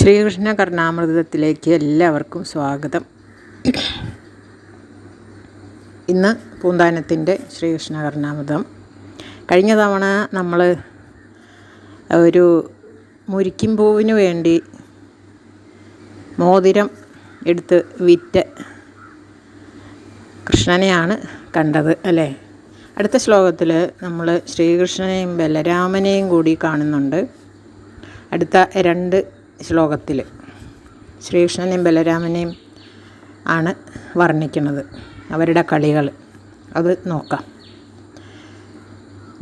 ശ്രീകൃഷ്ണ കർണാമൃതത്തിലേക്ക് എല്ലാവർക്കും സ്വാഗതം. ഇന്ന് പൂന്താനത്തിന്റെ ശ്രീകൃഷ്ണ കർണാമൃതം കഴിഞ്ഞ തവണ നമ്മൾ ഒരു മുരിക്കും പൂവിന് വേണ്ടി മോതിരം എടുത്ത് വിറ്റ കൃഷ്ണനെയാണ് കണ്ടത് അല്ലേ? അടുത്ത ശ്ലോകത്തിൽ നമ്മൾ ശ്രീകൃഷ്ണനെയും ബലരാമനെയും കൂടി കാണുന്നുണ്ട്. അടുത്ത രണ്ട് ശ്ലോകത്തിൽ ശ്രീകൃഷ്ണനെയും ബലരാമനെയും ആണ് വർണിക്കുന്നത്. അവരുടെ കളികൾ. അത് നോക്കാം.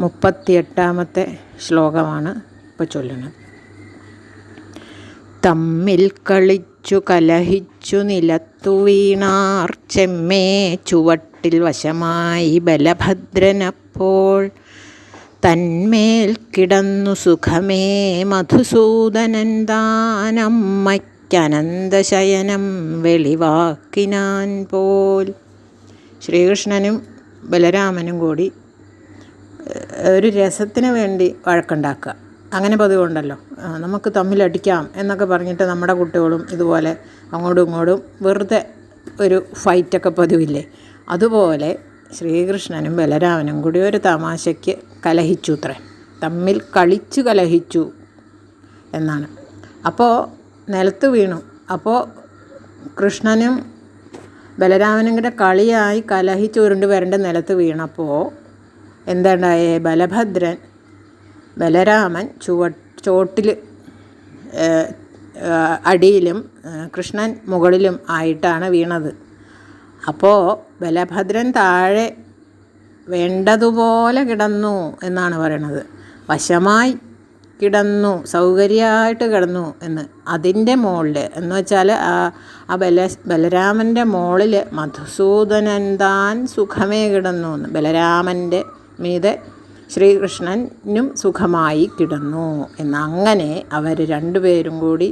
മുപ്പത്തിയെട്ടാമത്തെ ശ്ലോകമാണ് ഇപ്പോൾ ചൊല്ലുന്നത്. തമ്മിൽ കളിച്ചു കലഹിച്ചു നിലത്തു വീണാർ ചെമ്മേ ചുവട്ടിൽ വശമായി ബലഭദ്രനപ്പോൾ തന്മേൽ കിടന്നു സുഖമേ മധുസൂദനൻ താനമ്മയ്ക്കനന്തശയനം വെളിവാക്കിനാൻ പോൽ. ശ്രീകൃഷ്ണനും ബലരാമനും കൂടി ഒരു രസത്തിന് വേണ്ടി വഴക്കുണ്ടാക്കുക. അങ്ങനെ പതിവുണ്ടല്ലോ. നമുക്ക് തമ്മിലടിക്കാം എന്നൊക്കെ പറഞ്ഞിട്ട് നമ്മുടെ കുട്ടികളും ഇതുപോലെ അങ്ങോട്ടും ഇങ്ങോട്ടും വെറുതെ ഒരു ഫൈറ്റൊക്കെ പതിവില്ലേ? അതുപോലെ ശ്രീകൃഷ്ണനും ബലരാമനും കൂടി ഒരു തമാശയ്ക്ക് കലഹിച്ചു അത്രേ. തമ്മിൽ കളിച്ചു കലഹിച്ചു എന്നാണ്. അപ്പോൾ നിലത്ത് വീണു. അപ്പോൾ കൃഷ്ണനും ബലരാമനും കൂടെ കളിയായി കലഹിച്ച് ഉരുണ്ട് വരണ്ട് നിലത്ത് വീണപ്പോൾ എന്താണ്ടായേ? ബലഭദ്രൻ ബലരാമൻ ചുവ ചോട്ടിൽ അടിയിലും കൃഷ്ണൻ മുകളിലും ആയിട്ടാണ് വീണത്. അപ്പോൾ ബലഭദ്രൻ താഴെ വേണ്ടതുപോലെ കിടന്നു എന്നാണ് പറയണത്. വശമായി കിടന്നു സൗകര്യമായിട്ട് കിടന്നു എന്ന്. അതിന്റെ മുകളിൽ എന്ന് വെച്ചാൽ ആ ആ ബല ബലരാമന്റെ മുകളിൽ മധുസൂദനൻ താൻ സുഖമേ കിടന്നു എന്ന്. ബലരാമന്റെ മീതെ ശ്രീകൃഷ്ണനും സുഖമായി കിടന്നു എന്ന്. അങ്ങനെ അവർ രണ്ടുപേരും കൂടി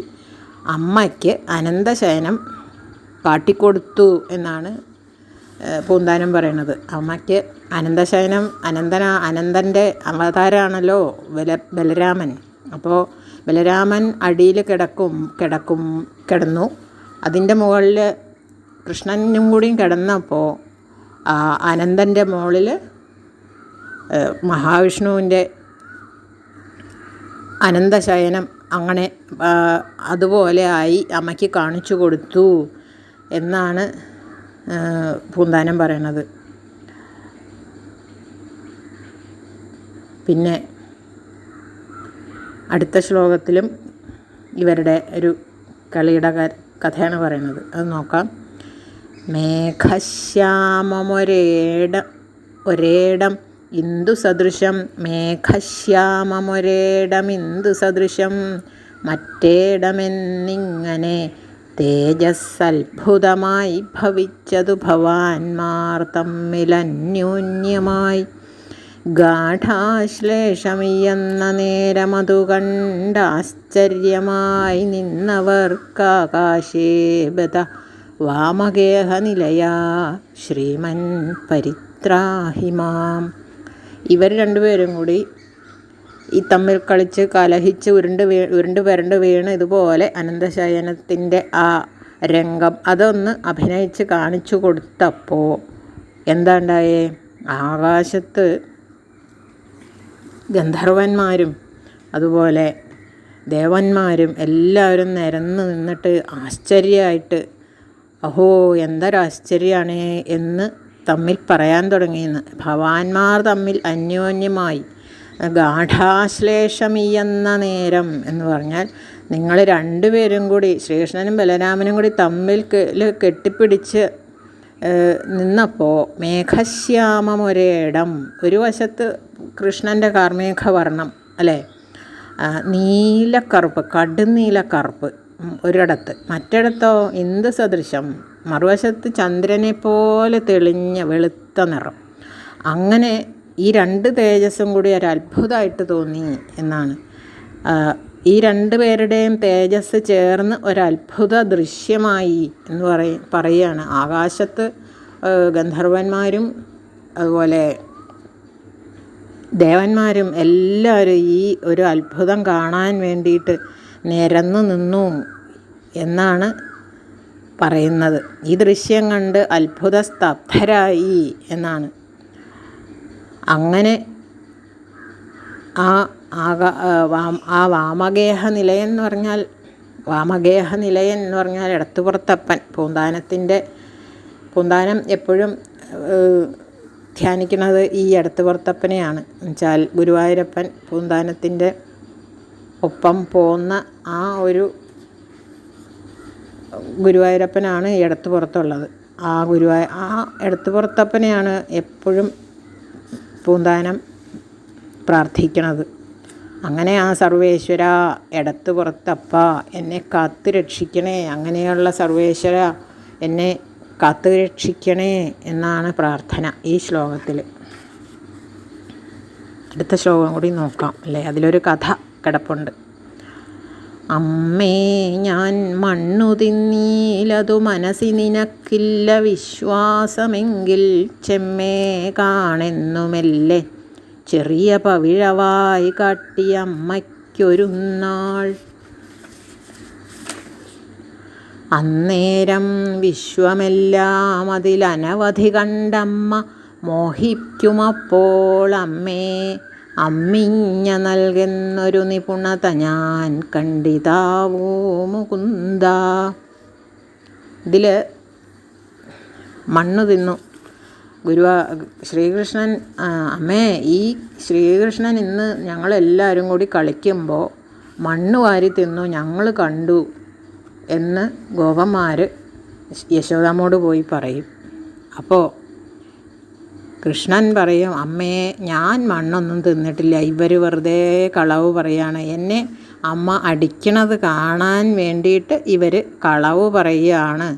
അമ്മയ്ക്ക് അനന്തശയനം കാട്ടിക്കൊടുത്തു എന്നാണ് പൂന്താനം പറയണത് അമ്മയ്ക്ക് അനന്തശയനം അനന്തന അനന്തന്റെ അവതാരമാണല്ലോ ബല ബലരാമൻ. അപ്പോൾ ബലരാമൻ അടിയിൽ കിടക്കും കിടക്കും കിടന്നു. അതിന്റെ മുകളിൽ കൃഷ്ണനും കൂടിയും കിടന്നപ്പോൾ അനന്തന്റെ മുകളിൽ മഹാവിഷ്ണുവിന്റെ അനന്തശയനം അങ്ങനെ അതുപോലെ ആയി അമ്മയ്ക്ക് കാണിച്ചു കൊടുത്തു എന്നാണ് പൂന്താനം പറയണത്. പിന്നെ അടുത്ത ശ്ലോകത്തിലും ഇവരുടെ ഒരു കളിയുടെ കഥയാണ് പറയുന്നത്. അത് നോക്കാം. മേഘശ്യാമൊരേട ഒരേടം ഇന്ദു സദൃശം. മേഘശ്യാമമൊരേടം ഇന്ദു സദൃശം. മറ്റേടമെന്നിങ്ങനെ തേജസ്സത്ഭുതമായി ഭവിച്ചതു ഭവാൻമാർ തമ്മിലന്യോന്യമായി ഗാഠാശ്ലേഷമിയെന്ന നേരമതു കണ്ടാശ്ചര്യമായി നിന്നവർക്കാകാശേബത വാമഗേഹനിലയാ ശ്രീമൻ പരിത്രാഹിമാം. ഇവർ രണ്ടുപേരും കൂടി ഈ തമ്മിൽ കളിച്ച് കലഹിച്ച് ഉരുണ്ട് വീ ഉരുണ്ട് വരണ്ട് വീണ് ഇതുപോലെ അനന്തശയനത്തിന്റെ ആ രംഗം അതൊന്ന് അഭിനയിച്ച് കാണിച്ചു കൊടുത്തപ്പോൾ എന്താണ്ടായേ? ആകാശത്ത് ഗന്ധർവന്മാരും അതുപോലെ ദേവന്മാരും എല്ലാവരും നിരന്ന് നിന്നിട്ട് ആശ്ചര്യമായിട്ട് അഹോ എന്തൊരാശ്ചര്യമാണ് എന്ന് തമ്മിൽ പറയാൻ തുടങ്ങിയെന്ന്. ഭവാന്മാർ തമ്മിൽ അന്യോന്യമായി ഗാഠാശ്ലേഷമീയെന്ന നേരം എന്ന് പറഞ്ഞാൽ നിങ്ങൾ രണ്ടുപേരും കൂടി ശ്രീകൃഷ്ണനും ബലരാമനും കൂടി തമ്മിൽ കെട്ടിപ്പിടിച്ച് നിന്നപ്പോൾ മേഘശ്യാമമൊരേടം ഒരു വശത്ത് കൃഷ്ണന്റെ കാർമേഘവർണം അല്ലേ? നീലക്കറുപ്പ് കടുനീലക്കറുപ്പ് ഒരിടത്ത്. മറ്റിടത്തോ എന്ത് സദൃശം മറുവശത്ത് ചന്ദ്രനെ പോലെ തെളിഞ്ഞ വെളുത്ത നിറം. അങ്ങനെ ഈ രണ്ട് തേജസ്സും കൂടി ഒരു അത്ഭുതമായിട്ട് തോന്നി എന്നാണ്. ഈ രണ്ട് പേരുടെയും തേജസ് ചേർന്ന് ഒരത്ഭുത ദൃശ്യമായി എന്ന് പറയ പറയുകയാണ്. ആകാശത്ത് ഗന്ധർവന്മാരും അതുപോലെ ദേവന്മാരും എല്ലാവരും ഈ ഒരു അത്ഭുതം കാണാൻ വേണ്ടിയിട്ട് നിരന്നു നിന്നു എന്നാണ് പറയുന്നത്. ഈ ദൃശ്യം കണ്ട് അത്ഭുത സ്തബ്ധരായി എന്നാണ്. അങ്ങനെ ആ ആക ആ വാമഗേഹ നിലയെന്ന് പറഞ്ഞാൽ വാമഗേഹ നിലയൻ എന്ന് പറഞ്ഞാൽ ഇടത്തുപുറത്തപ്പൻ. പൂന്താനത്തിന്റെ പൂന്താനം എപ്പോഴും ധ്യാനിക്കുന്നത് ഈ ഇടത്തുപുറത്തപ്പനെയാണ്. എന്നുവെച്ചാൽ ഗുരുവായൂരപ്പൻ പൂന്താനത്തിന്റെ ഒപ്പം പോകുന്ന ആ ഒരു ഗുരുവായൂരപ്പനാണ് ഇടത്തുപുറത്തുള്ളത്. ആ ഗുരുവായ ആ ഇടത്തുപുറത്തപ്പനെയാണ് എപ്പോഴും പൂന്താനം പ്രാർത്ഥിക്കണത്. അങ്ങനെ ആ സർവേശ്വര ഇടത്ത് പുറത്തപ്പ എന്നെ കാത്തു രക്ഷിക്കണേ അങ്ങനെയുള്ള സർവേശ്വര എന്നെ കാത്തു രക്ഷിക്കണേ എന്നാണ് പ്രാർത്ഥന ഈ ശ്ലോകത്തിൽ അടുത്ത ശ്ലോകം കൂടി നോക്കാം അല്ലേ? അതിലൊരു കഥ കിടപ്പുണ്ട്. അമ്മേ ഞാൻ മണ്ണു തിന്നീലതു മനസ്സി നിനക്കില്ല. വിശ്വാസമെങ്കിൽ ചെമ്മേ കാണെന്നുമല്ലേ ചെറിയ പവിഴവായി കാട്ടിയ അമ്മയ്ക്കൊരുന്നാൾ. അന്നേരം വിശ്വമെല്ലാം അതിലനവധി കണ്ടമ്മ മോഹിക്കുമപ്പോൾ അമ്മേ അമ്മിഞ്ഞ നൽകുന്നൊരു നിപുണത ഞാൻ കണ്ടിതാവോ മുകുന്ദ. ഇതിൽ മണ്ണ് തിന്നു. ഗുരുവാ ശ്രീകൃഷ്ണൻ അമ്മേ ഈ ശ്രീകൃഷ്ണൻ ഇന്ന് ഞങ്ങളെല്ലാവരും കൂടി കളിക്കുമ്പോൾ മണ്ണ് വാരി തിന്നു ഞങ്ങൾ കണ്ടു എന്ന് ഗോപന്മാർ യശോദാമോട് പോയി പറയും. അപ്പോൾ കൃഷ്ണൻ പറയും അമ്മയെ ഞാൻ മണ്ണൊന്നും തിന്നിട്ടില്ല. ഇവർ വെറുതെ കളവ് പറയാണ്. എന്നെ അമ്മ അടിക്കണത് കാണാൻ വേണ്ടിയിട്ട് ഇവർ കളവ് പറയുകയാണ്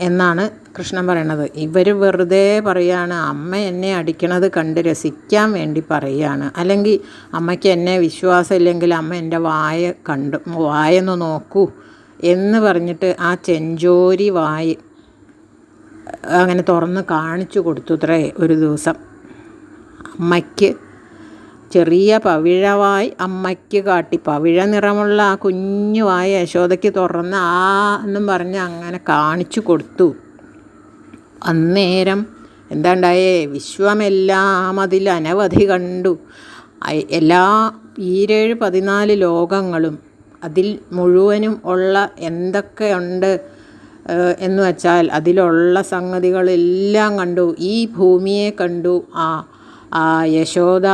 എന്നാണ് കൃഷ്ണൻ പറയണത്. ഇവർ വെറുതെ പറയാണ് അമ്മ എന്നെ അടിക്കണത് കണ്ട് രസിക്കാൻ വേണ്ടി പറയുകയാണ് അല്ലെങ്കിൽ അമ്മയ്ക്ക് എന്നെ വിശ്വാസം ഇല്ലെങ്കിൽ അമ്മ എന്റെ വായ കണ്ടു വായൊന്ന് നോക്കൂ. എന്ന് പറഞ്ഞിട്ട് ആ ചെഞ്ചോരി വായ അങ്ങനെ തുറന്ന് കാണിച്ചു കൊടുത്തു അത്രേ ഒരു ദിവസം. അമ്മയ്ക്ക് ചെറിയ പവിഴവായി അമ്മയ്ക്ക് കാട്ടി. പവിഴ നിറമുള്ള ആ കുഞ്ഞു വായ യശോദയ്ക്ക് തുറന്ന് ആ എന്നും പറഞ്ഞ് അങ്ങനെ കാണിച്ചു കൊടുത്തു. അന്നേരം എന്താണ്ടായേ? വിശ്വമെല്ലാം അതിൽ അനവധി കണ്ടു. എല്ലാ ഈരേഴ് പതിനാല് ലോകങ്ങളും അതിൽ മുഴുവനും ഉള്ള എന്തൊക്കെയുണ്ട്? എന്ന് വെച്ചാൽ അതിലുള്ള സംഗതികളെല്ലാം കണ്ടു. ഈ ഭൂമിയെ കണ്ടു. ആ ആ യശോദ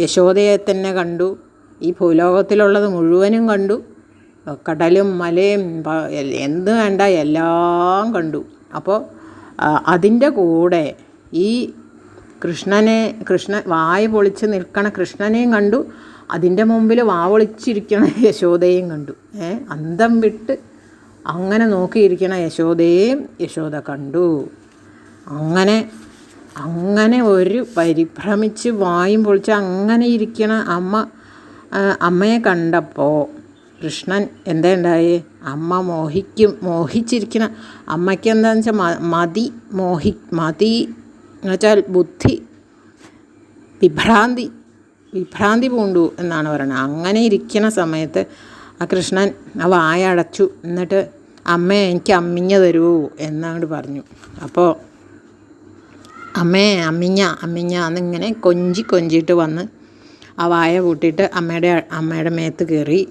യശോദയെ തന്നെ കണ്ടു. ഈ ഭൂലോകത്തിലുള്ളത് മുഴുവനും കണ്ടു. കടലും മലയും എന്ത് വേണ്ട എല്ലാം കണ്ടു. അപ്പോൾ അതിന്റെ കൂടെ ഈ കൃഷ്ണനെ കൃഷ്ണ വായ പൊളിച്ച് നിൽക്കണ കൃഷ്ണനെയും കണ്ടു. അതിന്റെ മുമ്പിൽ വാവൊളിച്ചിരിക്കണ യശോദയും കണ്ടു. ഏ അന്തം വിട്ട് അങ്ങനെ നോക്കിയിരിക്കണ യശോദയെ യശോദ കണ്ടു. അങ്ങനെ അങ്ങനെ ഒരു പരിഭ്രമിച്ച് വായും പൊളിച്ച് അങ്ങനെ ഇരിക്കണ അമ്മ അമ്മയെ കണ്ടപ്പോൾ കൃഷ്ണൻ എന്താ ഉണ്ടായേ? അമ്മ മോഹിക്കും മോഹിച്ചിരിക്കണ അമ്മയ്ക്ക് എന്താണെന്ന് വെച്ചാൽ മതി മോഹി മതി എന്ന് വെച്ചാൽ ബുദ്ധി വിഭ്രാന്തി വിഭ്രാന്തി പൂണ്ടു എന്നാണ് പറയുന്നത്. അങ്ങനെ ഇരിക്കുന്ന സമയത്ത് ആ കൃഷ്ണൻ ആ വായ അടച്ചു. എന്നിട്ട് അമ്മേ എനിക്ക് അമ്മിഞ്ഞ തരൂ എന്നങ്ങോട്ട് പറഞ്ഞു. അപ്പോൾ അമ്മേ അമ്മിഞ്ഞ അമ്മിഞ്ഞ എന്നിങ്ങനെ കൊഞ്ചി കൊഞ്ചിയിട്ട് വന്ന് ആ വായ കൂട്ടിയിട്ട് അമ്മയുടെ അമ്മയുടെ മേത്ത് കയറി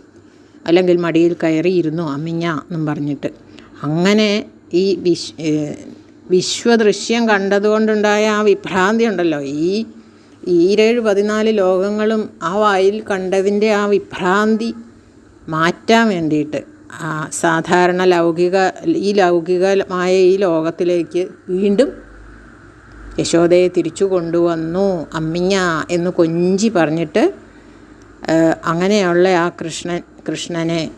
അല്ലെങ്കിൽ മടിയിൽ കയറി ഇരുന്നു അമ്മിഞ്ഞ എന്നും പറഞ്ഞിട്ട്. അങ്ങനെ ഈ വിശ് വിശ്വദൃശ്യം കണ്ടതുകൊണ്ടുണ്ടായ ആ വിഭ്രാന്തി ഉണ്ടല്ലോ. ഈ ഈരേഴ് പതിനാല് ലോകങ്ങളും ആ വായിൽ കണ്ടതിന്റെ ആ വിഭ്രാന്തി മാറ്റാൻ വേണ്ടിയിട്ട്. സാധാരണ ലൗകിക ഈ ലൗകികമായ ഈ ലോകത്തിലേക്ക് വീണ്ടും യശോദയെ തിരിച്ചു കൊണ്ടുവന്നു അമ്മിഞ്ഞ എന്ന് കൊഞ്ചി പറഞ്ഞിട്ട് അങ്ങനെയുള്ള ആ കൃഷ്ണൻ കൃഷ്ണനെ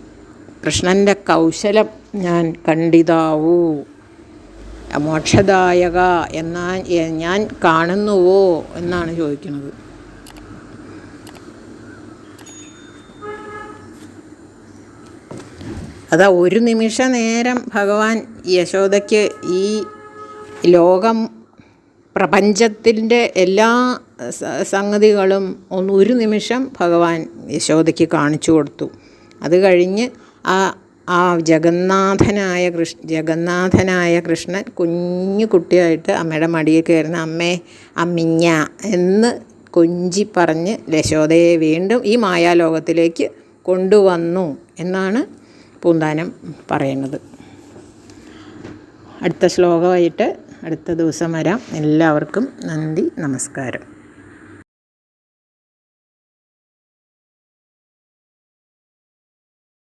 കൃഷ്ണന്റെ കൗശലം ഞാൻ കണ്ടിതാവൂ. മോക്ഷദായക എന്നാ ഞാൻ കാണുന്നുവോ എന്നാണ് ചോദിക്കുന്നത്. അതാ ഒരു നിമിഷ നേരം ഭഗവാൻ യശോദയ്ക്ക് ഈ ലോകം പ്രപഞ്ചത്തിന്റെ എല്ലാ സംഗതികളും ഒന്ന് ഒരു നിമിഷം ഭഗവാൻ യശോദയ്ക്ക് കാണിച്ചു കൊടുത്തു. അത് കഴിഞ്ഞ് ആ ആ ജഗന്നാഥനായ കൃഷ്ണ ജഗന്നാഥനായ കൃഷ്ണൻ കുഞ്ഞു കുട്ടിയായിട്ട് അമ്മയുടെ മടിയിൽ കയറുന്ന അമ്മേ അമ്മിഞ്ഞ എന്ന് കൊഞ്ചി പറഞ്ഞ് യശോദയെ വീണ്ടും ഈ മായാലോകത്തിലേക്ക് കൊണ്ടുവന്നു എന്നാണ് പൂന്താനം പറയുന്നത്. അടുത്ത ശ്ലോകമായിട്ട് അടുത്ത ദിവസം വരാം. എല്ലാവർക്കും നന്ദി നമസ്കാരം.